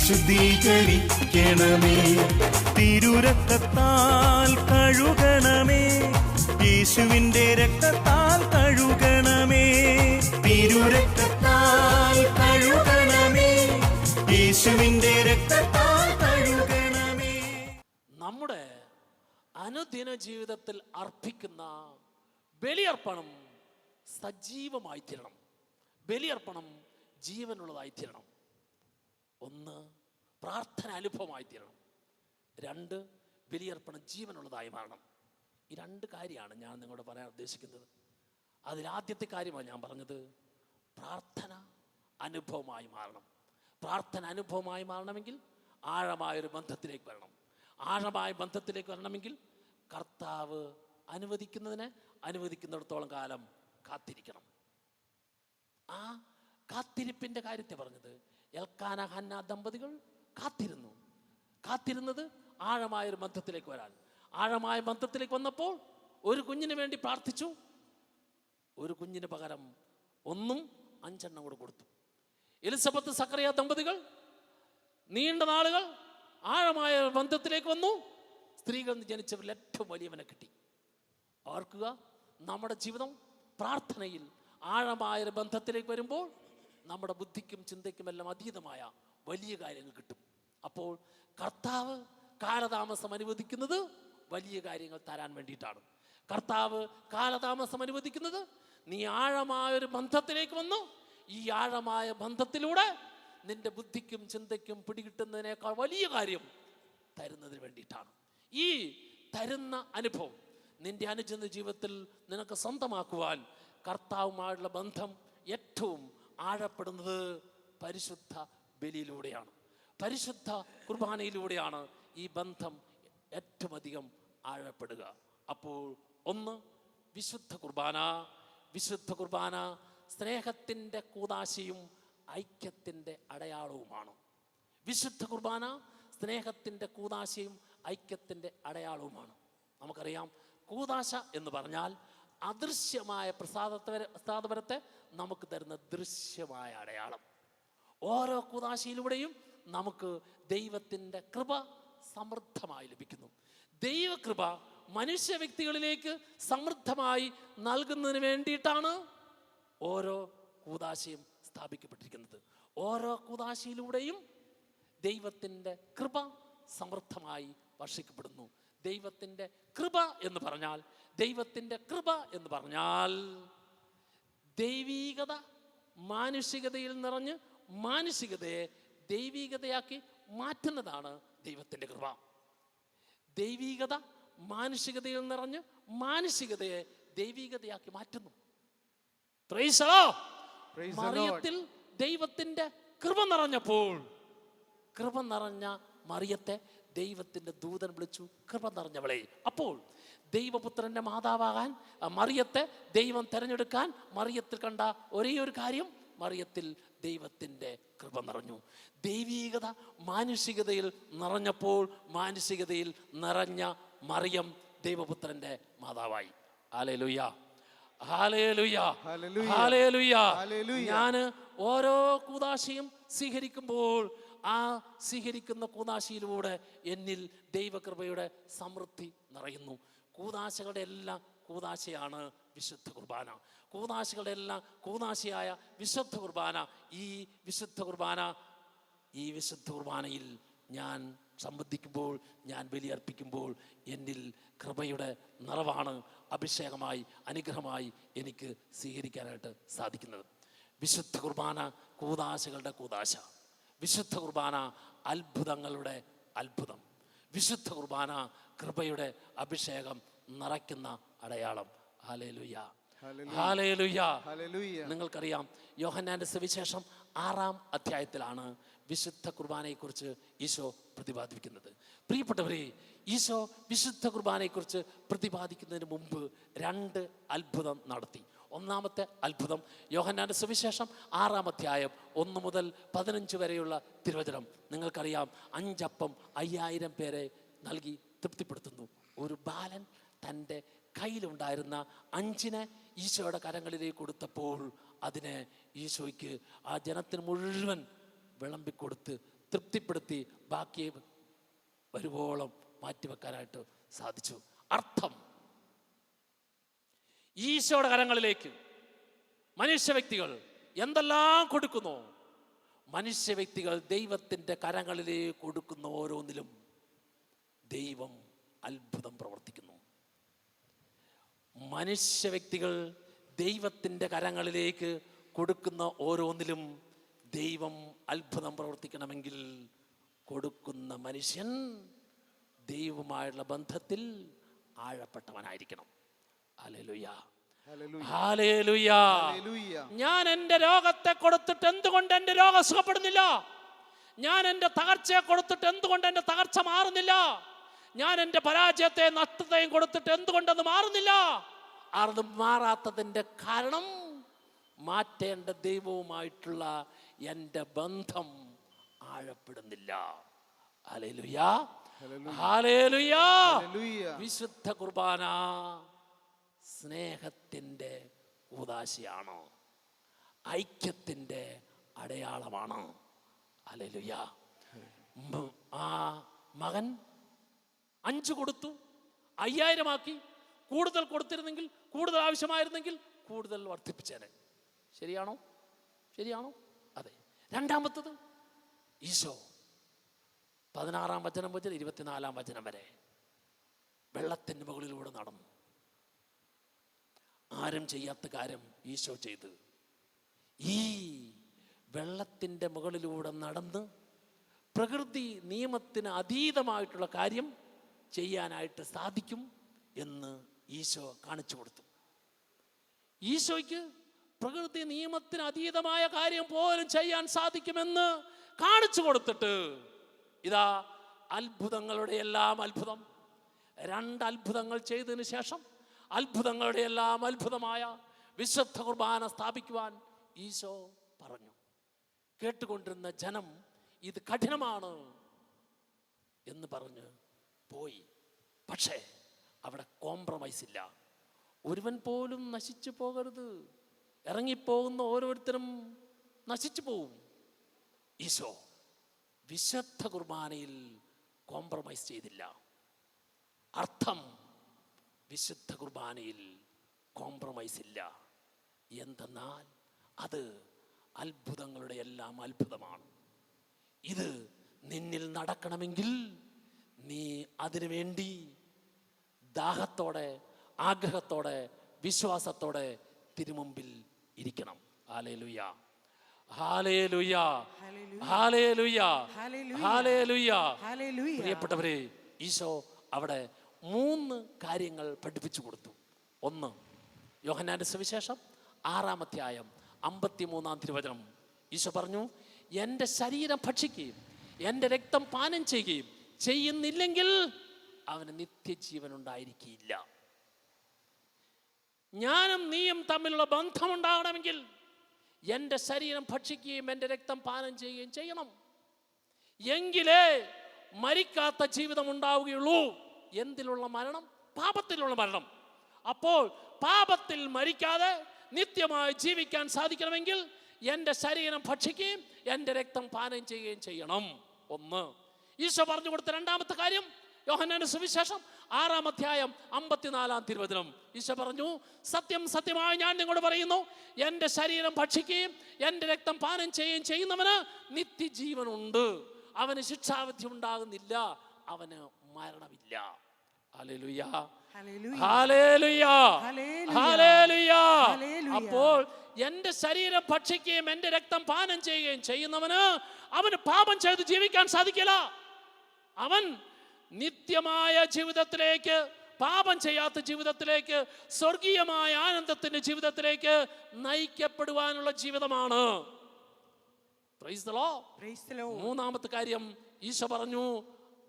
വിശുദ്ധീകരിക്കണമേ തിരുരക്തത്താൽ കഴുകണമേ. യേശുവിന്റെ രക്തത്താൽ കഴുകണമേ. തിരുരക്തത്താൽ കഴുകണമേ. യേശുവിന്റെ രക്തത്താൽ കഴുകണമേ. നമ്മുടെ അനുദിന ജീവിതത്തിൽ അർപ്പിക്കുന്ന ബലിയർപ്പണം സജീവമായി തീരണം ബലിയർപ്പണം ജീവനുള്ളതായി തീരണം ഒന്ന് പ്രാർത്ഥന അനുഭവമായി തീരണം. രണ്ട് ബലിയർപ്പണം ജീവനുള്ളതായി മാറണം. ഈ രണ്ട് കാര്യമാണ് ഞാൻ നിങ്ങളോട് പറയാൻ ഉദ്ദേശിക്കുന്നത്. അതിലാദ്യത്തെ കാര്യമാണ് ഞാൻ പറഞ്ഞത്. പ്രാർത്ഥന അനുഭവമായി മാറണം. പ്രാർത്ഥന അനുഭവമായി മാറണമെങ്കിൽ ആഴമായൊരു ബന്ധത്തിലേക്ക് വരണം. ആഴമായ ബന്ധത്തിലേക്ക് വരണമെങ്കിൽ കർത്താവ് അനുവദിക്കുന്നതിനെ അനുവദിക്കുന്നിടത്തോളം കാലം കാത്തിരിക്കണം. ആ കാത്തിരിപ്പിന്റെ കാര്യത്തെ പറഞ്ഞത് എൽക്കാന ഹന്ന ദമ്പതികൾ കാത്തിരുന്നു. കാത്തിരുന്നത് ആഴമായൊരു ബന്ധത്തിലേക്ക് വരാൻ. ആഴമായ ബന്ധത്തിലേക്ക് വന്നപ്പോൾ ഒരു കുഞ്ഞിന് വേണ്ടി പ്രാർത്ഥിച്ചു. ഒരു കുഞ്ഞിന് പകരം ഒന്നും അഞ്ചെണ്ണം കൂടെ കൊടുത്തു. എലിസബത്ത് സക്കറിയ ദമ്പതികൾ നീണ്ട നാളുകൾ ആഴമായ ബന്ധത്തിലേക്ക് വന്നു. സ്ത്രീകൾ ജനിച്ചവരിൽ ഏറ്റവും വലിയവനെ കിട്ടി. ഓർക്കുക നമ്മുടെ ജീവിതം പ്രാർത്ഥനയിൽ ആഴമായ ബന്ധത്തിലേക്ക് വരുമ്പോൾ നമ്മുടെ ബുദ്ധിക്കും ചിന്തയ്ക്കും എല്ലാം അതീതമായ വലിയ കാര്യങ്ങൾ കിട്ടും. അപ്പോൾ കർത്താവ് കാലതാമസം അനുവദിക്കുന്നത് വലിയ കാര്യങ്ങൾ തരാൻ വേണ്ടിയിട്ടാണ്. കർത്താവ് കാലതാമസം അനുവദിക്കുന്നത് നീ ആഴമായ ഒരു ബന്ധത്തിലേക്ക് വന്നു. ഈ ആഴമായ ബന്ധത്തിലൂടെ നിന്റെ ബുദ്ധിക്കും ചിന്തയ്ക്കും പിടികിട്ടുന്നതിനേക്കാൾ വലിയ കാര്യം തരുന്നതിന് വേണ്ടിയിട്ടാണ്. ഈ തരുന്ന അനുഭവം നിന്റെ അനുജന ജീവിതത്തിൽ നിനക്ക് സ്വന്തമാക്കുവാൻ കർത്താവുമായുള്ള ബന്ധം ഏറ്റവും ആഴപ്പെടുന്നത് പരിശുദ്ധ ബലിയിലൂടെയാണ്. പരിശുദ്ധ കുർബാനയിലൂടെയാണ് ഈ ബന്ധം ഏറ്റവും അധികം ആഴപ്പെടുക. അപ്പോൾ ഒന്ന് വിശുദ്ധ കുർബാന. വിശുദ്ധ കുർബാന സ്നേഹത്തിന്റെ കൂതാശയും ഐക്യത്തിന്റെ അടയാളവുമാണ്. വിശുദ്ധ കുർബാന സ്നേഹത്തിന്റെ കൂതാശയും ഐക്യത്തിന്റെ അടയാളവുമാണ്. നമുക്കറിയാം കൂതാശ എന്ന് പറഞ്ഞാൽ അദൃശ്യമായ പ്രസാദത്തെ പ്രസാദപരത്തെ നമുക്ക് തരുന്ന ദൃശ്യമായ അടയാളം. ഓരോ കുതാശയിലൂടെയും നമുക്ക് ദൈവത്തിന്റെ കൃപ സമൃദ്ധമായി ലഭിക്കുന്നു. ദൈവകൃപ മനുഷ്യ വ്യക്തികളിലേക്ക് സമൃദ്ധമായി നൽകുന്നതിന് വേണ്ടിയിട്ടാണ് ഓരോ കൂതാശയും സ്ഥാപിക്കപ്പെട്ടിരിക്കുന്നത്. ഓരോ കൂതാശയിലൂടെയും ദൈവത്തിന്റെ കൃപ സമൃദ്ധമായി വർഷിക്കപ്പെടുന്നു. ദൈവത്തിന്റെ കൃപ എന്ന് പറഞ്ഞാൽ ദൈവത്തിന്റെ കൃപ എന്ന് പറഞ്ഞാൽ ദൈവീകത മാനുഷികതയിൽ നിറഞ്ഞ് മാനുഷികതയെ ദൈവീകതയാക്കി മാറ്റുന്നതാണ് ദൈവത്തിന്റെ കൃപ. ദൈവീകത മാനുഷികതയിൽ നിറഞ്ഞ് മാനുഷികതയെ ദൈവീകതയാക്കി മാറ്റുന്നു. മറിയത്തിൽ ദൈവത്തിന്റെ കൃപ നിറഞ്ഞപ്പോൾ കൃപ നിറഞ്ഞ മറിയത്തെ ദൈവത്തിന്റെ ദൂതൻ വിളിച്ചു കൃപ നിറഞ്ഞവളെ. അപ്പോൾ ദൈവപുത്രന്റെ മാതാവാകാൻ മറിയത്തെ ദൈവം തിരഞ്ഞെടുക്കാൻ മറിയത്തിൽ കണ്ട ഒരേ ഒരു കാര്യം മറിയത്തിൽ ദൈവത്തിന്റെ കൃപ നിറഞ്ഞു. ദൈവീകത മാനുഷികതയിൽ നിറഞ്ഞപ്പോൾ മാനുഷികതയിൽ നിറഞ്ഞ മറിയം ദൈവപുത്രന്റെ മാതാവായി. ആലേലുയ്യ ഞാൻ ഓരോ കൂതാശയും സ്വീകരിക്കുമ്പോൾ ആ സ്വീകരിക്കുന്ന കൂതാശയിലൂടെ എന്നിൽ ദൈവകൃപയുടെ സമൃദ്ധി നിറയുന്നു. കൂതാശകളുടെ എല്ലാം കൂതാശയാണ് വിശുദ്ധ കുർബാന. കൂതാശകളുടെ എല്ലാം കൂതാശയായ വിശുദ്ധ കുർബാന. ഈ വിശുദ്ധ കുർബാന ഈ വിശുദ്ധ കുർബാനയിൽ ഞാൻ സംബന്ധിക്കുമ്പോൾ ഞാൻ ബലിയർപ്പിക്കുമ്പോൾ എന്നിൽ കൃപയുടെ നിറവാണ് അഭിഷേകമായി അനുഗ്രഹമായി എനിക്ക് സ്വീകരിക്കാനായിട്ട് സാധിക്കുന്നത്. വിശുദ്ധ കുർബാന കൂതാശകളുടെ കൂതാശ വിശുദ്ധ കുർബാന അത്ഭുതങ്ങളുടെ അത്ഭുതം. വിശുദ്ധ കുർബാന കൃപയുടെ അഭിഷേകം നിറയ്ക്കുന്ന അടയാളം. ഹാലേലുയ്യ ഹാലേലുയ്യ നിങ്ങൾക്കറിയാം യോഹന്നാന്റെ സുവിശേഷം ആറാം അധ്യായത്തിലാണ് വിശുദ്ധ കുർബാനയെക്കുറിച്ച് ഈശോ പ്രതിപാദിക്കുന്നത് പ്രിയപ്പെട്ടവരെ ഈശോ വിശുദ്ധ കുർബാനയെക്കുറിച്ച് പ്രതിപാദിക്കുന്നതിന് മുമ്പ് രണ്ട് അത്ഭുതം നടത്തി. ഒന്നാമത്തെ അത്ഭുതം യോഹന്നാന്റെ സുവിശേഷം ആറാം അധ്യായം ഒന്ന് മുതൽ പതിനഞ്ച് വരെയുള്ള തിരുവചനം. നിങ്ങൾക്കറിയാം അഞ്ചപ്പം അയ്യായിരം പേരെ നൽകി തൃപ്തിപ്പെടുത്തുന്നു. ഒരു ബാലൻ തന്റെ കയ്യിലുണ്ടായിരുന്ന അഞ്ചിനെ ഈശോയുടെ കരങ്ങളിലേക്ക് കൊടുത്തപ്പോൾ അതിനെ ഈശോയ്ക്ക് ആ ജനത്തിന് മുഴുവൻ വിളമ്പിക്കൊടുത്ത് തൃപ്തിപ്പെടുത്തി ബാക്കിയെ വരുവോളം മാറ്റിവെക്കാനായിട്ട് സാധിച്ചു. അർത്ഥം ഈശോയുടെ കരങ്ങളിലേക്ക്. മനുഷ്യ വ്യക്തികൾ എന്തെല്ലാം കൊടുക്കുന്നു? മനുഷ്യ വ്യക്തികൾ ദൈവത്തിന്റെ കരങ്ങളിലേക്ക് കൊടുക്കുന്ന ഓരോന്നിലും ദൈവം അത്ഭുതം പ്രവർത്തിക്കുന്നു. മനുഷ്യ വ്യക്തികൾ ദൈവത്തിന്റെ കരങ്ങളിലേക്ക് കൊടുക്കുന്ന ഓരോന്നിലും ദൈവം അത്ഭുതം പ്രവർത്തിക്കണമെങ്കിൽ കൊടുക്കുന്ന മനുഷ്യൻ ദൈവമായുള്ള ബന്ധത്തിൽ ആഴപ്പെട്ടവനായിരിക്കണം. ഞാൻ എന്റെ രോഗത്തെ കൊടുത്തിട്ട് എന്തുകൊണ്ട് എന്റെ രോഗം സുഖപ്പെടുന്നില്ല? ഞാൻ എന്റെ തകർച്ചയെ കൊടുത്തിട്ട് എന്തുകൊണ്ട് എന്റെ തകർച്ച മാറുന്നില്ല? ഞാൻ എന്റെ പരാജയത്തെ നഷ്ടത്തെയും കൊടുത്തിട്ട് എന്തുകൊണ്ടത് മാറുന്നില്ല? അത് മാറാത്തതിന്റെ കാരണം മാറ്റേണ്ട ദൈവവുമായിട്ടുള്ള എന്റെ ബന്ധം ആഴപ്പെടുന്നില്ല. വിശുദ്ധ കുർബാന. സ്നേഹത്തിന്റെ ഉദാശയാണ് ഐക്യത്തിന്റെ അടയാളമാണ്. അലലുയ ആ മകൻ അഞ്ച് കൊടുത്തു അയ്യായിരമാക്കി. കൂടുതൽ കൊടുത്തിരുന്നെങ്കിൽ കൂടുതൽ ആവശ്യമായിരുന്നെങ്കിൽ കൂടുതൽ വർദ്ധിപ്പിച്ചേനെ. ശരിയാണോ? ശരിയാണോ? അതെ. രണ്ടാമത്തത് ഈശോ. പതിനാറാം വചനം മുതൽ ഇരുപത്തിനാലാം വചനം വരെ വെള്ളത്തിന്റെ മുകളിലൂടെ നടന്നു. ആരും ചെയ്യാത്ത കാര്യം ഈശോ ചെയ്ത്. ഈ വെള്ളത്തിന്റെ മുകളിലൂടെ നടന്ന് പ്രകൃതി നിയമത്തിന് അതീതമായിട്ടുള്ള കാര്യം ചെയ്യാനായിട്ട് സാധിക്കും എന്ന് ഈശോ കാണിച്ചു കൊടുത്തു. ഈശോയ്ക്ക് പ്രകൃതി നിയമത്തിന് അതീതമായ കാര്യം പോലും ചെയ്യാൻ സാധിക്കുമെന്ന് കാണിച്ചു കൊടുത്തിട്ട് ഇതാ അത്ഭുതങ്ങളുടെ എല്ലാം അത്ഭുതം. രണ്ട് അത്ഭുതങ്ങൾ ചെയ്തതിന് ശേഷം അത്ഭുതങ്ങളുടെ എല്ലാം അത്ഭുതമായ വിശുദ്ധ കുർബാന സ്ഥാപിക്കുവാൻ ഈശോ പറഞ്ഞു. കേട്ടുകൊണ്ടിരുന്ന ജനം ഇത് കഠിനമാണ് എന്ന് പറഞ്ഞ് പോയി. പക്ഷേ അവിടെ കോംപ്രമൈസ് ഇല്ല. ഒരുവൻ പോലും നശിച്ചു പോകരുത്. ഇറങ്ങിപ്പോകുന്ന ഓരോരുത്തരും നശിച്ചു പോവും. ഈശോ വിശുദ്ധ കുർബാനയിൽ കോംപ്രമൈസ് ചെയ്തില്ല. അർത്ഥം വിശുദ്ധ കുർബാനയിൽ കോംപ്രമൈസ് ഇല്ല. എന്തെന്നാൽ അത് അത്ഭുതങ്ങളുടെ എല്ലാം അത്ഭുതമാണ്. ഇത് നിന്നിൽ നടക്കണമെങ്കിൽ നീ അതിനു വേണ്ടി ദാഹത്തോടെ ആഗ്രഹത്തോടെ വിശ്വാസത്തോടെ തിരുമുമ്പിൽ ഇരിക്കണം. ആലേലുയ്യ ഹാലേലുയ്യ ഹാലേലുയ്യ ഹാലേലുയ്യ. പ്രിയപ്പെട്ടവരെ ഈശോ അവിടെ മൂന്ന് കാര്യങ്ങൾ പഠിപ്പിച്ചു കൊടുത്തു. ഒന്ന് യോഹന്നാന്റെ സുവിശേഷം ആറാമധ്യായം അമ്പത്തിമൂന്നാം തിരുവചനം. ഈശോ പറഞ്ഞു എന്റെ ശരീരം ഭക്ഷിക്കുകയും എന്റെ രക്തം പാനം ചെയ്യുകയും ചെയ്യുന്നില്ലെങ്കിൽ അവന് നിത്യജീവൻ ഉണ്ടായിരിക്കില്ല ഞാനും നീയും തമ്മിലുള്ള ബന്ധമുണ്ടാകണമെങ്കിൽ എന്റെ ശരീരം ഭക്ഷിക്കുകയും എന്റെ രക്തം പാനം ചെയ്യുകയും ചെയ്യണം. എങ്കിലേ മരിക്കാത്ത ജീവിതം ഉണ്ടാവുകയുള്ളൂ. എന്തിലുള്ള മരണം? പാപത്തിലുള്ള മരണം. അപ്പോൾ പാപത്തിൽ മരിക്കാതെ നിത്യമായി ജീവിക്കാൻ സാധിക്കണമെങ്കിൽ എന്റെ ശരീരം ഭക്ഷിക്കുകയും എന്റെ രക്തം പാനം ചെയ്യുകയും ചെയ്യണം. ഒന്ന്. ഈശോ പറഞ്ഞു കൊടുത്ത രണ്ടാമത്തെ കാര്യം യോഹന്നാന്റെ സുവിശേഷം ആറാം അധ്യായം അമ്പത്തിനാലാം തിരുവചനം. ഈശോ പറഞ്ഞു സത്യം സത്യമായി ഞാൻ നിങ്ങളോട് പറയുന്നു എന്റെ ശരീരം ഭക്ഷിക്കുകയും എന്റെ രക്തം പാനം ചെയ്യുകയും ചെയ്യുന്നവന് നിത്യജീവനുണ്ട്. അവന് ശിക്ഷാവിധി ഉണ്ടാകുന്നില്ല. അവന് മരണമില്ല. അപ്പോൾ എന്റെ ശരീരം ഭക്ഷിക്കുകയും എന്റെ രക്തം പാനം ചെയ്യുകയും ചെയ്യുന്നവന് അവന് പാപം ചെയ്ത് ജീവിക്കാൻ സാധിക്കില്ല. അവൻ നിത്യമായ ജീവിതത്തിലേക്ക് പാപം ചെയ്യാത്ത ജീവിതത്തിലേക്ക് സ്വർഗീയമായ ആനന്ദത്തിന്റെ ജീവിതത്തിലേക്ക് നയിക്കപ്പെടുവാനുള്ള ജീവിതമാണ്. മൂന്നാമത്തെ കാര്യം ഈശോ പറഞ്ഞു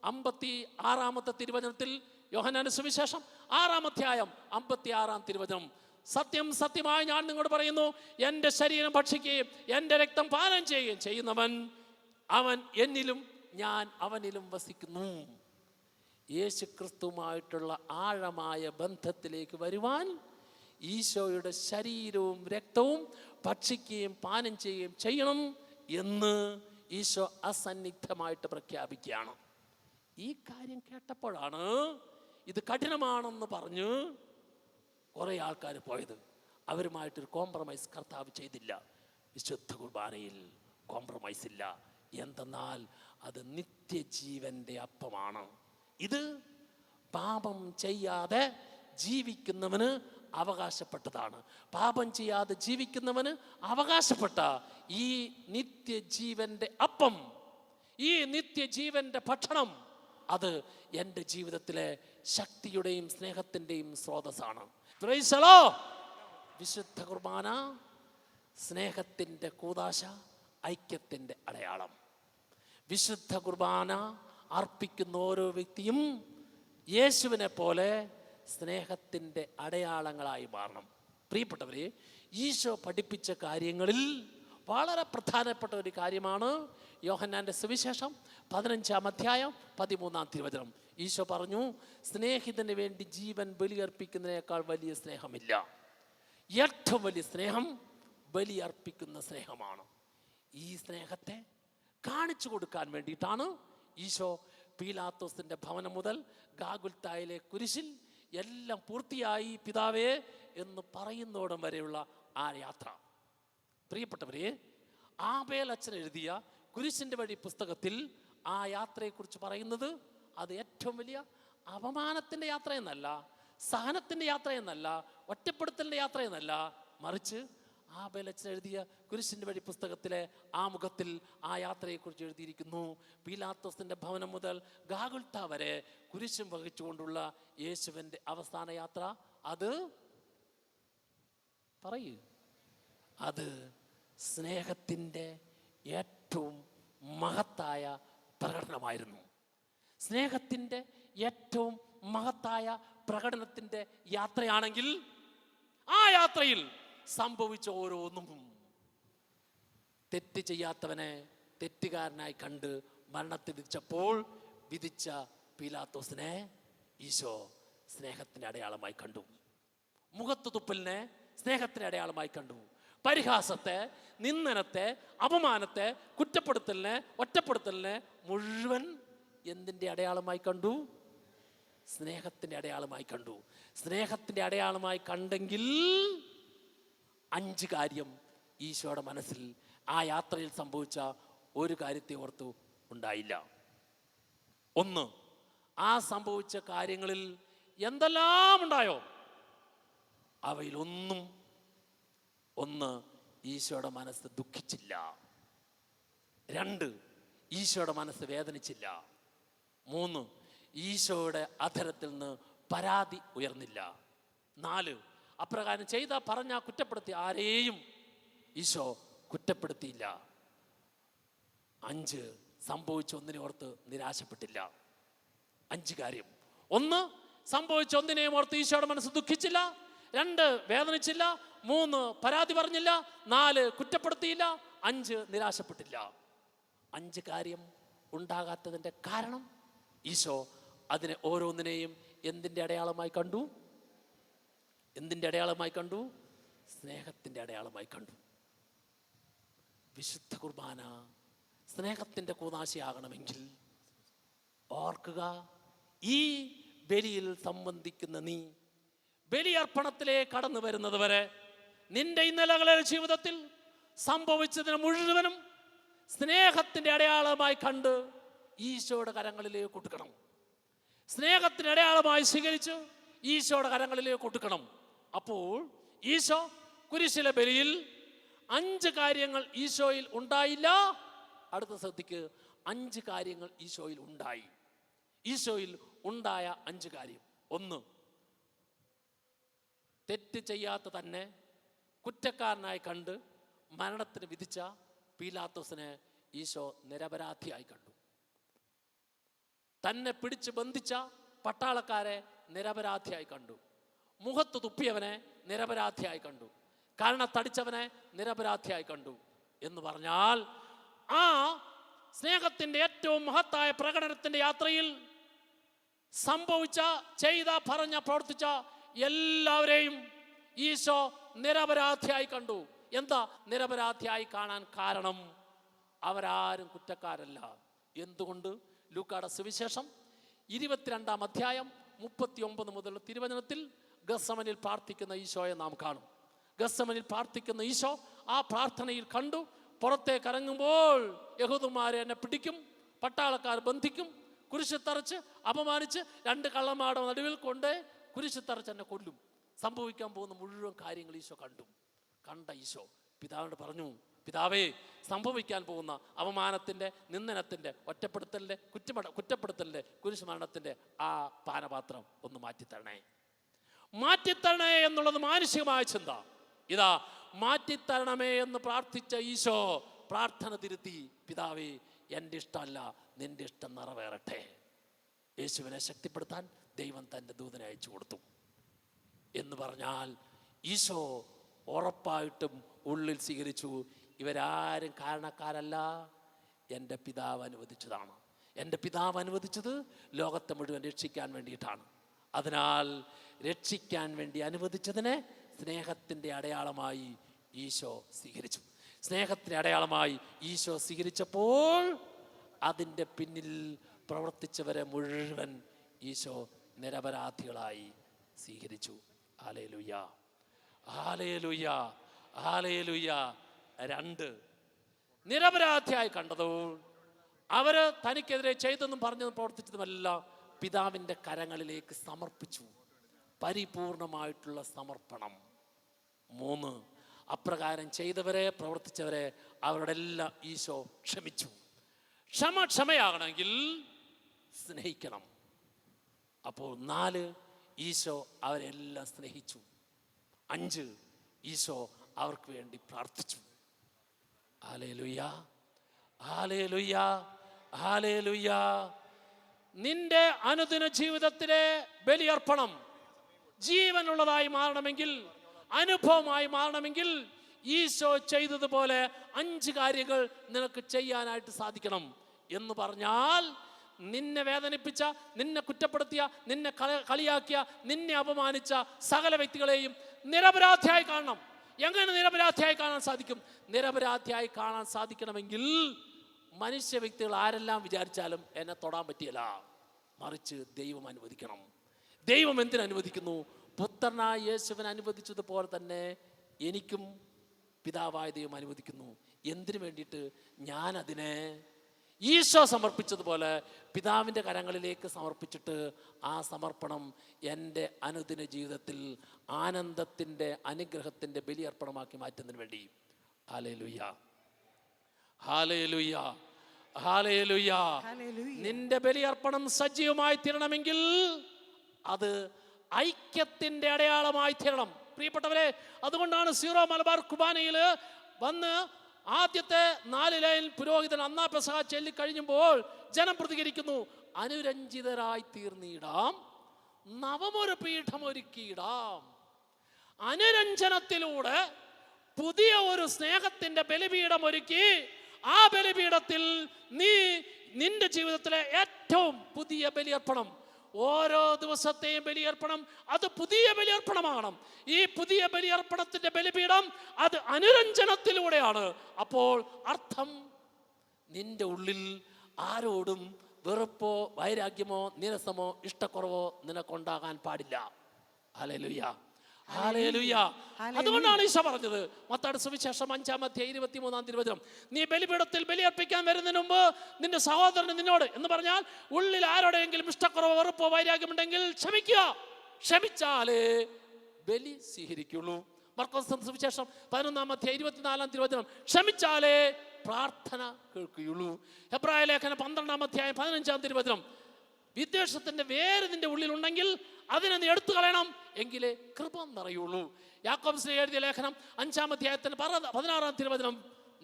അമ്പത്തി ആറാമത്തെ തിരുവചനത്തിൽ യോഹനാന്റെ സുവിശേഷം ആറാം അധ്യായം അമ്പത്തി ആറാം തിരുവചനം. സത്യം സത്യമായി ഞാൻ നിങ്ങളോട് പറയുന്നു എന്റെ ശരീരം ഭക്ഷിക്കുകയും എന്റെ രക്തം പാനം ചെയ്യുകയും ചെയ്യുന്നവൻ അവൻ എന്നിലും ഞാൻ അവനിലും വസിക്കുന്നു. യേശു ക്രിസ്തുവുമായിട്ടുള്ള ആഴമായ ബന്ധത്തിലേക്ക് വരുവാൻ ഈശോയുടെ ശരീരവും രക്തവും ഭക്ഷിക്കുകയും പാനം ചെയ്യുകയും ചെയ്യണം എന്ന് ഈശോ അസന്നിഗ്ധമായിട്ട് പ്രഖ്യാപിക്കുകയാണ്. ഈ കാര്യം കേട്ടപ്പോഴാണ് ഇത് കഠിനമാണെന്ന് പറഞ്ഞ് കുറേ ആൾക്കാർ പോയത്. അവരുമായിട്ടൊരു കോംപ്രമൈസ് കർത്താവ് ചെയ്തില്ല. വിശുദ്ധ കുർബാനയിൽ കോംപ്രമൈസ് ഇല്ല. എന്തെന്നാൽ അത് നിത്യജീവന്റെ അപ്പമാണ്. ഇത് പാപം ചെയ്യാതെ ജീവിക്കുന്നവന് അവകാശപ്പെട്ടതാണ്. പാപം ചെയ്യാതെ ജീവിക്കുന്നവന് അവകാശപ്പെട്ട ഈ നിത്യജീവന്റെ അപ്പം ഈ നിത്യജീവന്റെ ഭക്ഷണം അത് എന്റെ ജീവിതത്തിലെ ശക്തിയുടെയും സ്നേഹത്തിന്റെയും സ്രോതസ്സാണ്. വിശുദ്ധ കുർബാന സ്നേഹത്തിന്റെ കൂതാശ ഐക്യത്തിന്റെ അടയാളം. വിശുദ്ധ കുർബാന അർപ്പിക്കുന്ന ഓരോ വ്യക്തിയും യേശുവിനെ പോലെ സ്നേഹത്തിന്റെ അടയാളങ്ങളായി മാറണം. പ്രിയപ്പെട്ടവരെ ഈശോ പഠിപ്പിച്ച കാര്യങ്ങളിൽ വളരെ പ്രധാനപ്പെട്ട ഒരു കാര്യമാണ്. യോഹന്നാന്റെ സുവിശേഷം പതിനഞ്ചാം അധ്യായം പതിമൂന്നാം തിരുവചനം. ഈശോ പറഞ്ഞു സ്നേഹിതന് വേണ്ടി ജീവൻ ബലിയർപ്പിക്കുന്നതിനേക്കാൾ വലിയ സ്നേഹമില്ല. ഏറ്റവും വലിയ സ്നേഹം ബലിയർപ്പിക്കുന്ന സ്നേഹമാണ്. ഈ സ്നേഹത്തെ കാണിച്ചു കൊടുക്കാൻ വേണ്ടിയിട്ടാണ് ഈശോ പീലാത്തോസിന്റെ ഭവനം മുതൽ ഗാഗുൽത്തായിലെ കുരിശിൽ എല്ലാം പൂർത്തിയായി പിതാവേ എന്ന് പറയുന്നോടം വരെയുള്ള ആ യാത്ര. പ്രിയപ്പെട്ടവരെ ആബേൽ അച്ഛൻ എഴുതിയ കുരിശിന്റെ വഴി പുസ്തകത്തിൽ ആ യാത്രയെക്കുറിച്ച് പറയുന്നത് അത് ഏറ്റവും വലിയ അപമാനത്തിന്റെ യാത്രയെന്നല്ല സഹനത്തിന്റെ യാത്രയെന്നല്ല ഒറ്റപ്പെടുത്തലിന്റെ യാത്രയെന്നല്ല മറിച്ച് ആബേൽ അച്ഛൻ എഴുതിയ കുരിശിന്റെ വഴി പുസ്തകത്തിലെ ആ മുഖത്തിൽ ആ യാത്രയെക്കുറിച്ച് എഴുതിയിരിക്കുന്നു. പീലാത്തോസിന്റെ ഭവനം മുതൽ ഗാഗുൽത്ത വരെ കുരിശും വഹിച്ചുകൊണ്ടുള്ള യേശുവിന്റെ അവസാന യാത്ര അത് പറയൂ. അത് സ്നേഹത്തിന്റെ ഏറ്റവും മഹത്തായ പ്രകടനമായിരുന്നു. സ്നേഹത്തിന്റെ ഏറ്റവും മഹത്തായ പ്രകടനത്തിന്റെ യാത്രയാണെങ്കിൽ ആ യാത്രയിൽ സംഭവിച്ച ഓരോന്നും തെറ്റ് ചെയ്യാത്തവനെ തെറ്റുകാരനായി കണ്ട് മരണത്തിൽ വിധിച്ചപ്പോൾ വിധിച്ച പീലാത്തോസിനെ ഈശോ സ്നേഹത്തിന്റെ അടയാളമായി കണ്ടു. മുഖത്തു തുപ്പലിനെ സ്നേഹത്തിന്റെ അടയാളമായി കണ്ടു. പരിഹാസത്തെ നിന്ദനത്തെ അപമാനത്തെ കുറ്റപ്പെടുത്തലിനെ ഒറ്റപ്പെടുത്തലിനെ മുഴുവൻ എന്തിന്റെ അടയാളമായി കണ്ടു? സ്നേഹത്തിന്റെ അടയാളമായി കണ്ടു. സ്നേഹത്തിന്റെ അടയാളമായി കണ്ടെങ്കിൽ അഞ്ച് കാര്യം ഈശോയുടെ മനസ്സിൽ ആ യാത്രയിൽ സംഭവിച്ച ഒരു കാര്യത്തെ ഓർത്തു ഉണ്ടായില്ല. ഒന്ന് ആ സംഭവിച്ച കാര്യങ്ങളിൽ എന്തെല്ലാം ഉണ്ടായോ? അവയിലൊന്നും ഒന്ന് ഈശോയുടെ മനസ്സ് ദുഃഖിച്ചില്ല. രണ്ട് ഈശോയുടെ മനസ്സ് വേദനിച്ചില്ല. മൂന്ന് ഈശോയുടെ അധരത്തിൽ നിന്ന് പരാതി ഉയർന്നില്ല. നാല് അപ്രകാരം ചെയ്ത പറഞ്ഞ കുറ്റപ്പെടുത്തി ആരെയും ഈശോ കുറ്റപ്പെടുത്തിയില്ല. അഞ്ച് സംഭവിച്ച ഒന്നിനെ ഓർത്ത് നിരാശപ്പെട്ടില്ല. അഞ്ച് കാര്യം. ഒന്ന് സംഭവിച്ച ഒന്നിനെയും ഓർത്ത് ഈശോയുടെ മനസ്സ് ദുഃഖിച്ചില്ല. രണ്ട് വേദനിച്ചില്ല. മൂന്ന് പരാതി പറഞ്ഞില്ല. നാല് കുറ്റപ്പെടുത്തിയില്ല. അഞ്ച് നിരാശപ്പെട്ടില്ല. അഞ്ച് കാര്യം ഉണ്ടാകാത്തതിന്റെ കാരണം ഈശോ അതിനെ ഓരോന്നിനെയും എന്തിന്റെ അടയാളമായി കണ്ടു? എന്തിന്റെ അടയാളമായി കണ്ടു? സ്നേഹത്തിന്റെ അടയാളമായി കണ്ടു. വിശുദ്ധ കുർബാന സ്നേഹത്തിന്റെ കൂതാശയാകണമെങ്കിൽ ഓർക്കുക ഈ ബലിയിൽ സംബന്ധിക്കുന്ന നീ ബലിയർപ്പണത്തിലേക്ക് കടന്നു വരുന്നത് വരെ നിന്റെ ഇന്നലകളെ ജീവിതത്തിൽ സംഭവിച്ചതിന് മുഴുവനും സ്നേഹത്തിന്റെ അടയാളമായി കണ്ട് ഈശോയുടെ കരങ്ങളിലേക്ക് കൊടുക്കണം സ്നേഹത്തിന് അടയാളമായി സ്വീകരിച്ച് ഈശോയുടെ കരങ്ങളിലേക്ക് കൊടുക്കണം അപ്പോൾ ഈശോ കുരിശിലെ ബലിയിൽ അഞ്ച് കാര്യങ്ങൾ ഈശോയിൽ ഉണ്ടായില്ല. അടുത്ത ശ്രദ്ധിക്ക് അഞ്ച് കാര്യങ്ങൾ ഈശോയിൽ ഉണ്ടായി. ഈശോയിൽ ഉണ്ടായ അഞ്ച് കാര്യം. ഒന്ന് തെറ്റ് ചെയ്യാത്ത തന്നെ കുറ്റക്കാരനായി കണ്ട് മരണത്തിന് വിധിച്ച പീലാത്തോസിനെ ഈശോ നിരപരാധിയായി കണ്ടു. തന്നെ പിടിച്ച് ബന്ധിച്ച പട്ടാളക്കാരെ നിരപരാധിയായി കണ്ടു. മുഖത്ത് തുപ്പിയവനെ നിരപരാധിയായി കണ്ടു. കരണത്തടിച്ചവനെ നിരപരാധിയായി കണ്ടു എന്ന് പറഞ്ഞാൽ ആ സ്നേഹത്തിന്റെ ഏറ്റവും മഹത്തായ പ്രകടനത്തിന്റെ യാത്രയിൽ സംഭവിച്ച ചെയ്ത പറഞ്ഞ പ്രവർത്തിച്ച എല്ലാവരെയും ഈശോ നിരപരാധിയായി കണ്ടു. എന്താ നിരപരാധിയായി കാണാൻ കാരണം? അവരാരും കുറ്റക്കാരല്ല. എന്തുകൊണ്ട്? ലൂക്കാട സുവിശേഷം ഇരുപത്തിരണ്ടാം അധ്യായം മുപ്പത്തി ഒമ്പത് മുതൽ തിരുവചനത്തിൽ ഗസമനിൽ പ്രാർത്ഥിക്കുന്ന ഈശോയെ നാം കാണും. ഗസമനിൽ പ്രാർത്ഥിക്കുന്ന ഈശോ ആ പ്രാർത്ഥനയിൽ കണ്ടു. പുറത്തേക്ക് ഇറങ്ങുമ്പോൾ യഹൂദന്മാരെ എന്നെ പിടിക്കും പട്ടാളക്കാർ ബന്ധിക്കും കുരിശ് തറച്ച് അപമാനിച്ച് രണ്ട് കള്ളമാട നടുവിൽ കൊണ്ട് കുരിശ് തറച്ച് എന്നെ കൊല്ലും. സംഭവിക്കാൻ പോകുന്ന മുഴുവൻ കാര്യങ്ങൾ ഈശോ കണ്ടു. കണ്ട ഈശോ. പിതാവിനോട് പറഞ്ഞു പിതാവേ സംഭവിക്കാൻ പോകുന്ന അവമാനത്തിന്റെ നിന്ദനത്തിന്റെ ഒറ്റപ്പെടുത്തലിന്റെ കുറ്റമട കുറ്റപ്പെടുത്തലിന്റെ കുരിശുമരണത്തിന്റെ ആ പാനപാത്രം ഒന്ന് മാറ്റിത്തരണേ. മാറ്റിത്തരണേ എന്നുള്ളത് മാനുഷികമായ ചിന്ത. ഇതാ മാറ്റിത്തരണമേ എന്ന് പ്രാർത്ഥിച്ച ഈശോ പ്രാർത്ഥന തിരുത്തി പിതാവേ എന്റെ ഇഷ്ടമല്ല നിന്റെ ഇഷ്ടം നിറവേറട്ടെ. യേശുവിനെ ശക്തിപ്പെടുത്താൻ ദൈവം തന്റെ ദൂതനെ അയച്ചു കൊടുത്തു. എന്ന് പറഞ്ഞാൽ ഈശോ ഉറപ്പായിട്ടും ഉള്ളിൽ സ്വീകരിച്ചു ഇവരാരും കാരണക്കാരല്ല. എന്റെ പിതാവ് അനുവദിച്ചതാണ്. എന്റെ പിതാവ് അനുവദിച്ചത് ലോകത്തെ മുഴുവൻ രക്ഷിക്കാൻ വേണ്ടിയിട്ടാണ്. അതിനാൽ രക്ഷിക്കാൻ വേണ്ടി അനുവദിച്ചതിനെ സ്നേഹത്തിന്റെ അടയാളമായി ഈശോ സ്വീകരിച്ചു. സ്നേഹത്തിന്റെ അടയാളമായി ഈശോ സ്വീകരിച്ചപ്പോൾ അതിന്റെ പിന്നിൽ പ്രവർത്തിച്ചവരെ മുഴുവൻ ഈശോ നിരപരാധികളായി സ്വീകരിച്ചു. ആലയലുയ്യ ആലയലുയ്യ ആലയലുയ്യ രണ്ട്. നിരപരാധിയായി കണ്ടതോ? അവർ തനിക്കെതിരെ ചെയ്തെന്നും പറഞ്ഞതും പ്രവർത്തിച്ചതുമെല്ലാം പിതാവിന്റെ കരങ്ങളിലേക്ക് സമർപ്പിച്ചു. പരിപൂർണമായിട്ടുള്ള സമർപ്പണം. മൂന്ന്. അപ്രകാരം ചെയ്തവരെ പ്രവർത്തിച്ചവരെ അവരുടെ എല്ലാം ഈശോ ക്ഷമിച്ചു. ക്ഷമ ക്ഷമയാകണമെങ്കിൽ സ്നേഹിക്കണം. അപ്പോൾ നാല് ഈശോ അവരെല്ലാം സ്നേഹിച്ചു. അഞ്ച് ഈശോ അവർക്ക് വേണ്ടി പ്രാർത്ഥിച്ചു. നിന്റെ അനുദിന ജീവിതത്തിലെ ബലിയർപ്പണം ജീവനുള്ളതായി മാറണമെങ്കിൽ അനുഭവമായി മാറണമെങ്കിൽ ഈശോ ചെയ്തതുപോലെ അഞ്ച് കാര്യങ്ങൾ നിനക്ക് ചെയ്യാനായിട്ട് സാധിക്കണം എന്ന് പറഞ്ഞാൽ നിന്നെ വേദനിപ്പിച്ച നിന്നെ കുറ്റപ്പെടുത്തിയ നിന്നെ കളിയാക്കിയ നിന്നെ അപമാനിച്ച സകല വ്യക്തികളെയും നിരപരാധിയായി കാണണം. എങ്ങനെ നിരപരാധിയായി കാണാൻ സാധിക്കും? നിരപരാധിയായി കാണാൻ സാധിക്കണമെങ്കിൽ മനുഷ്യ വ്യക്തികൾ ആരെല്ലാം വിചാരിച്ചാലും എന്നെ തൊടാൻ പറ്റിയല്ല. മറിച്ച് ദൈവം അനുവദിക്കണം. ദൈവം എന്തിനു അനുവദിക്കുന്നു? പുത്രനായ യേശുവിന് അനുവദിച്ചതുപോലെ തന്നെ എനിക്കും പിതാവായ ദൈവം അനുവദിക്കുന്നു. എന്തിനു വേണ്ടിയിട്ട്? ഞാൻ അതിനെ ഈശോ സമർപ്പിച്ചതുപോലെ പിതാവിന്റെ കരങ്ങളിലേക്ക് സമർപ്പിച്ചിട്ട് ആ സമർപ്പണം എന്റെ അനുദിന ജീവിതത്തിൽ ആനന്ദത്തിന്റെ അനുഗ്രഹത്തിന്റെ ബലിയർപ്പണമാക്കി മാറ്റുന്നതിന് വേണ്ടി. ഹാലയിലുയ്യ ഹാലയിലുയ്യ ഹാലയിലുയ്യ ലുയ്യ ഹാലേ ലുയ്യ നിന്റെ ബലിയർപ്പണം സജീവമായി തീരണമെങ്കിൽ അത് ഐക്യത്തിന്റെ അടയാളമായി തീരണം. പ്രിയപ്പെട്ടവരെ അതുകൊണ്ടാണ് സീറോ മലബാർ കുബാനയിൽ വന്ന് ആദ്യത്തെ നാല് ലൈൻ പുരോഹിതൻ അന്നാ പെസഹ ചൊല്ലി കഴിഞ്ഞപ്പോൾ ജനം പ്രതികരിക്കുന്നു. അനുരഞ്ജിതരായി തീർന്നിടാം. നവമൊരു പീഠം ഒരുക്കിയിടാം. അനുരഞ്ജനത്തിലൂടെ പുതിയ ഒരു സ്നേഹത്തിന്റെ ബലിപീഠം ഒരുക്കി ആ ബലിപീഠത്തിൽ നീ നിന്റെ ജീവിതത്തിലെ ഏറ്റവും പുതിയ ബലിയർപ്പണം ഓരോ ദിവസത്തെയും ബലിയർപ്പണം അത് പുതിയ ബലിയർപ്പണമാണ്. ഈ പുതിയ ബലിയർപ്പണത്തിന്റെ ബലിപീഠം അത് അനുരഞ്ജനത്തിലൂടെയാണ്. അപ്പോൾ അർത്ഥം നിന്റെ ഉള്ളിൽ ആരോടും വെറുപ്പോ വൈരാഗ്യമോ നിരസമോ ഇഷ്ടക്കുറവോ നിനക്കുണ്ടാകാൻ പാടില്ല. ഹല്ലേലൂയ. അതുകൊണ്ടാണ് ഈശോ പറഞ്ഞത്. മത്താട് സുവിശേഷം അഞ്ചാം അധ്യായം ഇരുപത്തിമൂന്നാം തിരുവചനം. നീ ബലിപീഠത്തിൽ ബലിയർപ്പിക്കാൻ വരുന്നതിന് മുമ്പ് നിന്റെ സഹോദരൻ നിന്നോട് എന്ന് പറഞ്ഞാൽ ഉള്ളിൽ ആരോടെങ്കിലും ഇഷ്ടക്കുറവ് വെറുപ്പോ വൈരാഗ്യമുണ്ടെങ്കിൽ ക്ഷമിക്കുക. ക്ഷമിച്ചാലേ ബലി സ്വീകരിക്കുള്ളൂ. മർക്കോസ് സുവിശേഷം പതിനൊന്നാം അധ്യായം ഇരുപത്തിനാലാം തിരുവചനം. വിദ്വേഷത്തിന്റെ വേര് നിന്റെ ഉള്ളിലുണ്ടെങ്കിൽ അതിനെ നീ എടുത്തു കളയണം എങ്കിലേ കൃപ നിറയുള്ളൂ. യാക്കോബ്സ് എഴുതിയ ലേഖനം അഞ്ചാം അധ്യായത്തിന് പതിനാറാം തിരുവചനം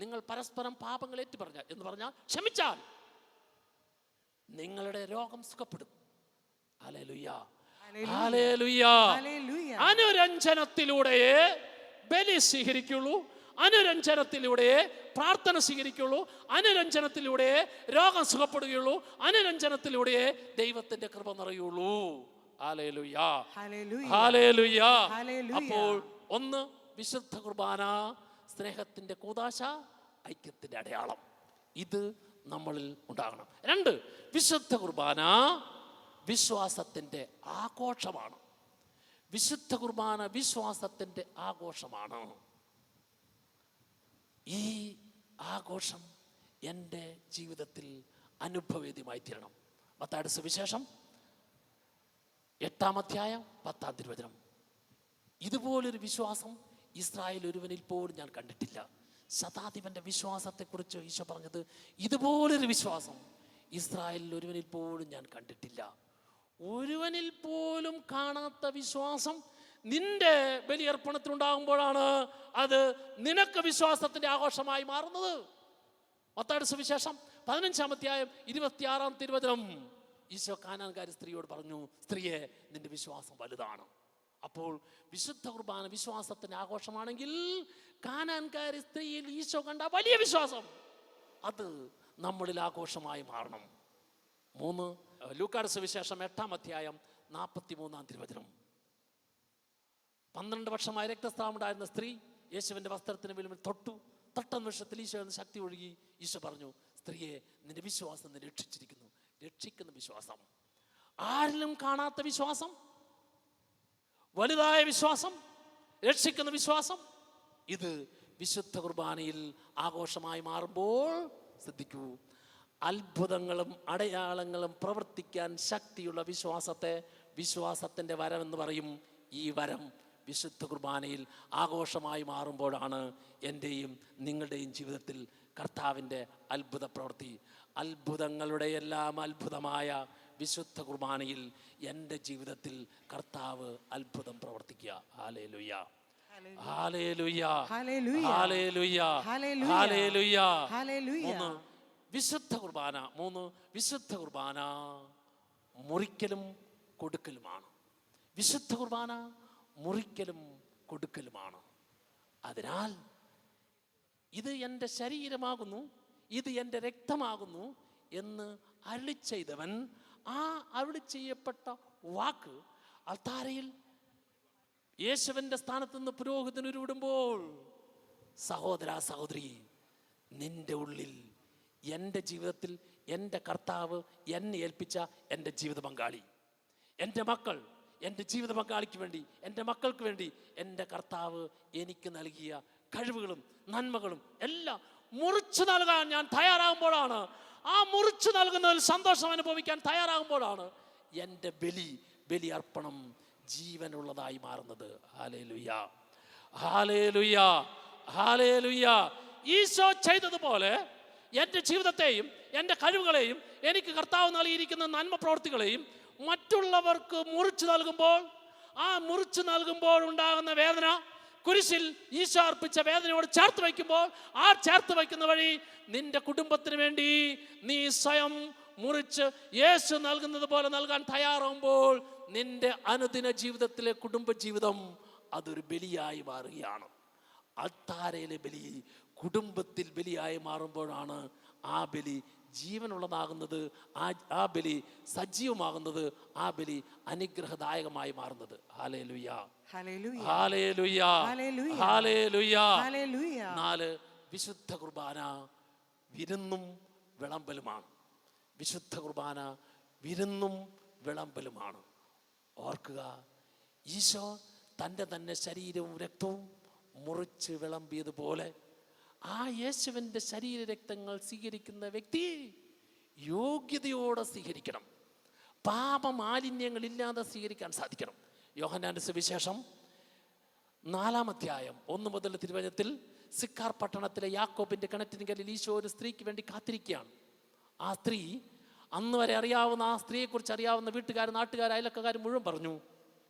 നിങ്ങൾ പരസ്പരം പാപങ്ങൾ ഏറ്റു പറഞ്ഞ എന്ന് പറഞ്ഞാൽ ക്ഷമിച്ചാൽ നിങ്ങളുടെ രോഗം സുഖപ്പെടും. അനുരഞ്ജനത്തിലൂടെയേ ബലി സ്വീകരിക്കുള്ളൂ. അനുരഞ്ജനത്തിലൂടെയേ പ്രാർത്ഥന സ്വീകരിക്കുള്ളൂ അനുരഞ്ജനത്തിലൂടെയേ രോഗം സുഖപ്പെടുകയുള്ളൂ. അനുരഞ്ജനത്തിലൂടെയേ ദൈവത്തിന്റെ കൃപ നിറയുള്ളൂ. അപ്പോൾ ഒന്ന് വിശുദ്ധ കുർബാന സ്നേഹത്തിന്റെ കൂതാശ ഐക്യത്തിന്റെ അടയാളം. ഇത് നമ്മളിൽ ഉണ്ടാകണം. രണ്ട് വിശുദ്ധ കുർബാന വിശ്വാസത്തിന്റെ ആഘോഷമാണ്. വിശുദ്ധ കുർബാന വിശ്വാസത്തിന്റെ ആഘോഷമാണ്. ഈ ആഘോഷം എന്റെ ജീവിതത്തിൽ അനുഭവേദ്യമായി തീരണം. പത്താട് സുവിശേഷം. എട്ടാം അധ്യായം പത്താം തിരുവചനം. ഇതുപോലൊരു വിശ്വാസം ഇസ്രായേൽ ഒരുവനിൽ പോലും ഞാൻ കണ്ടിട്ടില്ല. ശതാധിപന്റെ വിശ്വാസത്തെക്കുറിച്ച് ഈശോ പറഞ്ഞത് ഇതുപോലൊരു വിശ്വാസം ഇസ്രായേലിൽ ഒരുവനിൽ പോലും ഞാൻ കണ്ടിട്ടില്ല. ഒരുവനിൽ പോലും കാണാത്ത വിശ്വാസം നിന്റെ ബലിയർപ്പണത്തിനുണ്ടാകുമ്പോഴാണ് അത് നിനക്ക് വിശ്വാസത്തിന്റെ ആഘോഷമായി മാറുന്നത്. മത്താട് സുവിശേഷം പതിനഞ്ചാം അധ്യായം ഇരുപത്തിയാറാം തിരുവചനം. ഈശോ കാനാൻകാരി സ്ത്രീയോട് പറഞ്ഞു സ്ത്രീയെ നിന്റെ വിശ്വാസം വലുതാണ്. അപ്പോൾ വിശുദ്ധ കുർബാന വിശ്വാസത്തിന്റെ ആഘോഷമാണെങ്കിൽ കാനാൻകാരി സ്ത്രീയിൽ ഈശോ കണ്ട വലിയ വിശ്വാസം അത് നമ്മളിൽ ആഘോഷമായി മാറണം. മൂന്ന് ലൂക്കാട് സുവിശേഷം എട്ടാം അധ്യായം നാൽപ്പത്തി മൂന്നാം തിരുവചനം. പന്ത്രണ്ട് വർഷമായി രക്തസ്രാവമുണ്ടായിരുന്ന സ്ത്രീ യേശുവിന്റെ വസ്ത്രത്തിന് വിലുമിൽ തൊട്ടു. തൊട്ട നിമിഷത്തിൽ ഈശോ എന്ന് ശക്തി ഒഴുകി ഈശോ പറഞ്ഞു സ്ത്രീയെ നിന്റെ വിശ്വാസം നിന്നെ രക്ഷിച്ചിരിക്കുന്നു. രക്ഷിക്കുന്ന വിശ്വാസം. ആരിലും കാണാത്ത വിശ്വാസം. വലുതായ വിശ്വാസം. രക്ഷിക്കുന്ന വിശ്വാസം. ഇത് വിശുദ്ധ കുർബാനയിൽ ആഘോഷമായി മാറുമ്പോൾ ശ്രദ്ധിക്കൂ. അത്ഭുതങ്ങളും അടയാളങ്ങളും പ്രവർത്തിക്കാൻ ശക്തിയുള്ള വിശ്വാസത്തെ വിശ്വാസത്തിന്റെ വരം എന്ന് പറയും. ഈ വരം വിശുദ്ധ കുർബാനയിൽ ആഘോഷമായി മാറുമ്പോഴാണ് എന്റെയും നിങ്ങളുടെയും ജീവിതത്തിൽ കർത്താവിന്റെ അത്ഭുത പ്രവൃത്തി. അത്ഭുതങ്ങളുടെ എല്ലാം അത്ഭുതമായ വിശുദ്ധ കുർബാനയിൽ എന്റെ ജീവിതത്തിൽ കർത്താവ് അത്ഭുതം പ്രവർത്തിക്കുക. ഹല്ലേലൂയ. മൂന്ന് വിശുദ്ധ കുർബാന. മൂന്ന് വിശുദ്ധ കുർബാന മുറിക്കലും കൊടുക്കലുമാണ്. വിശുദ്ധ കുർബാന മുറിക്കലും കൊടുക്കലുമാണ്. അതിനാൽ ഇത് എന്റെ ശരീരമാകുന്നു ഇത് എന്റെ രക്തമാകുന്നു എന്ന് അരുളി ചെയ്തവൻ ആ അരുളി ചെയ്യപ്പെട്ട വാക്ക് അൾത്താരയിൽ യേശുവിന്റെ സ്ഥാനത്ത് നിന്ന് പുരോഹിതന് ഉരുവിടുമ്പോൾ സഹോദര സഹോദരി നിന്റെ ഉള്ളിൽ എന്റെ ജീവിതത്തിൽ എന്റെ കർത്താവ് എന്നെ ഏൽപ്പിച്ച എന്റെ ജീവിത പങ്കാളി എന്റെ മക്കൾ എന്റെ ജീവിത പങ്കാളിക്ക് വേണ്ടി എന്റെ മക്കൾക്ക് വേണ്ടി എന്റെ കർത്താവ് എനിക്ക് നൽകിയ കഴിവുകളും നന്മകളും എല്ലാം മുറിച്ചു നൽകാൻ ഞാൻ തയ്യാറാകുമ്പോഴാണ്. ആ മുറിച്ചു നൽകുന്നതിൽ സന്തോഷം അനുഭവിക്കാൻ തയ്യാറാകുമ്പോഴാണ് എന്റെ ബലി ബലി അർപ്പണം ജീവനുള്ളതായി മാറുന്നത്. ഈശോ ചെയ്തതുപോലെ എന്റെ ജീവിതത്തെയും എന്റെ കഴിവുകളെയും എനിക്ക് കർത്താവ് നൽകിയിരിക്കുന്ന നന്മ പ്രവൃത്തികളെയും മറ്റുള്ളവർക്ക് മുറിച്ചു നൽകുമ്പോൾ ആ മുറിച്ചു നൽകുമ്പോൾ ഉണ്ടാകുന്ന വേദന കുരിശിൽ ഈശോ അർപ്പിച്ച വേദനയോട് ചേർത്ത് വയ്ക്കുമ്പോൾ ആ ചേർത്ത് വയ്ക്കുന്ന വഴി നിന്റെ കുടുംബത്തിന് വേണ്ടി നീ സ്വയം മുറിച്ച് യേശു നൽകുന്നത് പോലെ നൽകാൻ തയ്യാറാകുമ്പോൾ നിന്റെ അനുദിന ജീവിതത്തിലെ കുടുംബ ജീവിതം അതൊരു ബലിയായി മാറുകയാണ്. അൾത്താരയിലെ ബലി കുടുംബത്തിൽ ബലിയായി മാറുമ്പോഴാണ് ആ ബലി ജീവനുള്ളതാകുന്നത് ആ ആ ബലി സജീവമാകുന്നത് ആ ബലി അനുഗ്രഹദായകമായി മാറുന്നത്. നാല് വിശുദ്ധ കുർബാന വിരുന്നും വിളമ്പലുമാണ്. വിശുദ്ധ കുർബാന വിരുന്നും വിളമ്പലുമാണ്. ഓർക്കുക ഈശോ തന്റെ തന്നെ ശരീരവും രക്തവും മുറിച്ച് വിളമ്പിയതുപോലെ ആ യേശുവിന്റെ ശരീര രക്തങ്ങൾ സ്വീകരിക്കുന്ന വ്യക്തി യോഗ്യതയോടെ സ്വീകരിക്കണം. പാപമാലിന്യങ്ങളില്ലാതെ സ്വീകരിക്കാൻ സാധിക്കണം. യോഹനാന്റെ സുവിശേഷം നാലാം അധ്യായം ഒന്ന് മുതൽ തിരുവചനത്തിൽ സിക്കാർ പട്ടണത്തിലെ യാക്കോബിന്റെ കിണറ്റിൻകലിൽ ഈശോ ഒരു സ്ത്രീക്ക് വേണ്ടി കാത്തിരിക്കുകയാണ്. ആ സ്ത്രീ അന്ന് വരെ അറിയാവുന്ന ആ സ്ത്രീയെക്കുറിച്ച് അറിയാവുന്ന വീട്ടുകാർ നാട്ടുകാർ അയലക്കാർ മുഴുവൻ പറഞ്ഞു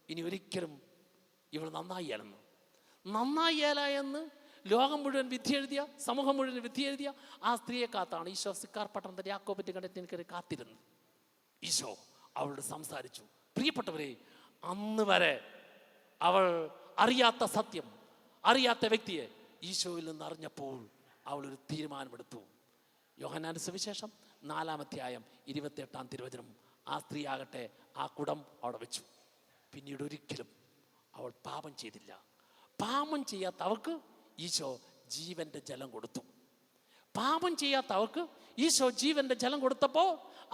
ഇനി ഒരിക്കലും ഇവൾ നന്നായിയാലെന്ന് നന്നായിയാല എന്ന് ലോകം മുഴുവൻ വിധി എഴുതിയ സമൂഹം മുഴുവൻ വിധി എഴുതിയ ആ സ്ത്രീയെ കാത്താണ്. ഈശോ സിക്കാർ പട്ടണത്തിന്റെ യാക്കോപ്പറ്റ് എനിക്കൊരു കാത്തിരുന്നു. ഈശോ അവളോട് സംസാരിച്ചു. പ്രിയപ്പെട്ടവരെ അന്ന് വരെ അവൾ അറിയാത്ത സത്യം അറിയാത്ത വ്യക്തിയെ ഈശോയിൽ നിന്ന് അറിഞ്ഞപ്പോൾ അവൾ ഒരു തീരുമാനമെടുത്തു. യോഹനാന സുവിശേഷം നാലാമധ്യായം ഇരുപത്തിയെട്ടാം തിരുവചനം. ആ സ്ത്രീ ആകട്ടെ ആ കുടം അവിടെ വെച്ചു. പിന്നീട് ഒരിക്കലും അവൾ പാപം ചെയ്തില്ല. പാപം ചെയ്യാത്ത അവൾക്ക് ഈശോ ജീവന്റെ ജലം കൊടുത്തു. പാപം ചെയ്യാത്ത അവൾക്ക് ഈശോ ജീവന്റെ ജലം കൊടുത്തപ്പോൾ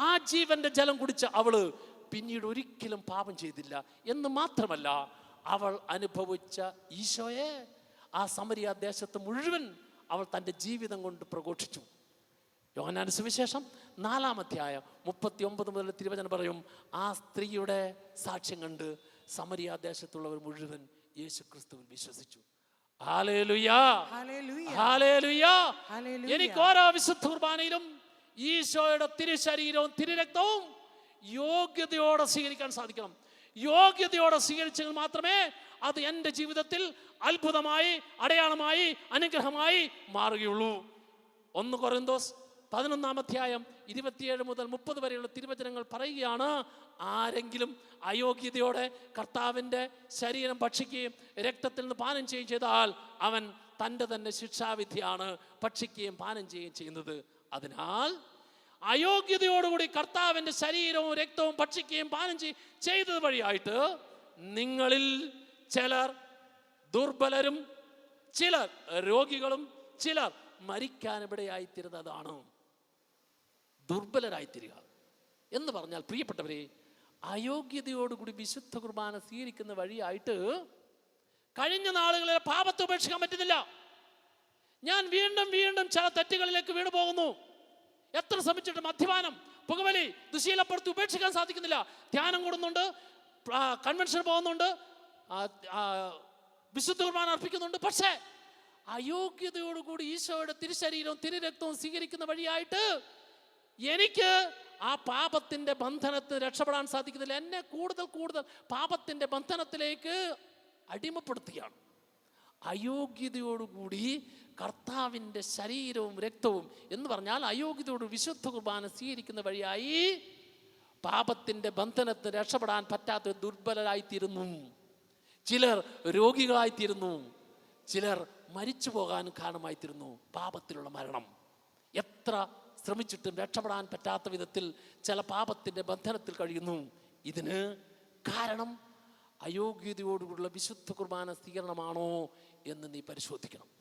ആ ജീവന്റെ ജലം കുടിച്ച അവൾ പിന്നീട് ഒരിക്കലും പാപം ചെയ്തില്ല എന്ന് മാത്രമല്ല അവൾ അനുഭവിച്ച ഈശോയെ ആ സമരിയ ദേശത്ത് മുഴുവൻ അവൾ തന്റെ ജീവിതം കൊണ്ട് പ്രഘോഷിച്ചു. യോഹന്നാൻ സുവിശേഷം നാലാമധ്യായം മുപ്പത്തി ഒമ്പത് മുതൽ തിരുവചനം പറയും ആ സ്ത്രീയുടെ സാക്ഷ്യം കണ്ട് സമരിയ ദേശത്തുള്ളവർ മുഴുവൻ യേശു ക്രിസ്തുവിൽ വിശ്വസിച്ചു. എനിക്ക് ഓരോ വിശുദ്ധ കുർബാനയിലും ഈശോയുടെ തിരുശരീരവും തിരുരക്തവും യോഗ്യതയോടെ സ്വീകരിക്കാൻ സാധിക്കണം. യോഗ്യതയോടെ സ്വീകരിച്ചെങ്കിൽ മാത്രമേ അത് എന്റെ ജീവിതത്തിൽ അത്ഭുതമായി അടയാളമായി അനുഗ്രഹമായി മാറുകയുള്ളൂ. ഒന്ന് കൊറിന്തോസ് പതിനൊന്നാം അധ്യായം ഇരുപത്തിയേഴ് മുതൽ മുപ്പത് വരെയുള്ള തിരുവചനങ്ങൾ പറയുകയാണ് ആരെങ്കിലും അയോഗ്യതയോടെ കർത്താവിന്റെ ശരീരം ഭക്ഷിക്കുകയും രക്തത്തിൽ നിന്ന് പാനം ചെയ്യുകയും ചെയ്താൽ അവൻ തന്റെ തന്നെ ശിക്ഷാവിധിയാണ് ഭക്ഷിക്കുകയും പാനം ചെയ്യുകയും ചെയ്യുന്നത്. അതിനാൽ അയോഗ്യതയോടുകൂടി കർത്താവിന്റെ ശരീരവും രക്തവും ഭക്ഷിക്കുകയും പാനം ചെയ് ചെയ്തത് വഴിയായിട്ട് നിങ്ങളിൽ ചിലർ ദുർബലരും ചിലർ രോഗികളും ചിലർ മരിക്കാനിടയായിത്തീരുന്നതാണ് ദുർബലരായിത്തീരുക എന്ന് പറഞ്ഞാൽ പ്രിയപ്പെട്ടവരെ അയോഗ്യതയോടുകൂടി വിശുദ്ധ കുർബാന സ്വീകരിക്കുന്ന വഴിയായിട്ട് കഴിഞ്ഞ നാളുകളിൽ പാപത്തെ ഉപേക്ഷിക്കാൻ പറ്റുന്നില്ല. ഞാൻ വീണ്ടും വീണ്ടും ചില തെറ്റുകളിലേക്ക് വീണു പോകുന്നു എത്ര ശ്രമിച്ചിട്ടും മദ്യപാനം പുകവലി ദുശീലപ്പെടുത്തി ഉപേക്ഷിക്കാൻ സാധിക്കുന്നില്ല. ധ്യാനം കൂടുന്നുണ്ട് കൺവെൻഷൻ പോകുന്നുണ്ട് വിശുദ്ധ കുർബാന അർപ്പിക്കുന്നുണ്ട്. പക്ഷേ അയോഗ്യതയോടുകൂടി ഈശോയുടെ തിരുശരീരവും തിരുരക്തവും സ്വീകരിക്കുന്ന വഴിയായിട്ട് എനിക്ക് ആ പാപത്തിന്റെ ബന്ധനത്തിൽ രക്ഷപ്പെടാൻ സാധിക്കുന്നില്ല. എന്നെ കൂടുതൽ കൂടുതൽ പാപത്തിന്റെ ബന്ധനത്തിലേക്ക് അടിമപ്പെടുത്തുകയാണ്. അയോഗ്യതയോടുകൂടി കർത്താവിന്റെ ശരീരവും രക്തവും എന്ന് പറഞ്ഞാൽ അയോഗ്യതയോട് വിശുദ്ധ കുർബാന സ്വീകരിക്കുന്ന വഴിയായി പാപത്തിന്റെ ബന്ധനത്തിന് രക്ഷപ്പെടാൻ പറ്റാത്ത ദുർബലരായിത്തീരുന്നു. ചിലർ രോഗികളായിത്തീരുന്നു. ചിലർ മരിച്ചു പോകാൻ കാരണമായിത്തീരുന്നു. പാപത്തിലുള്ള മരണം. എത്ര ശ്രമിച്ചിട്ടും രക്ഷപ്പെടാൻ പറ്റാത്ത വിധത്തിൽ ചില പാപത്തിന്റെ ബന്ധനത്തിൽ കഴിയുന്നു. ഇതിന് കാരണം അയോഗ്യതയോടുകൂടിയുള്ള വിശുദ്ധ കുർബാന സ്വീകരണമാണോ എന്ന് നീ പരിശോധിക്കണം.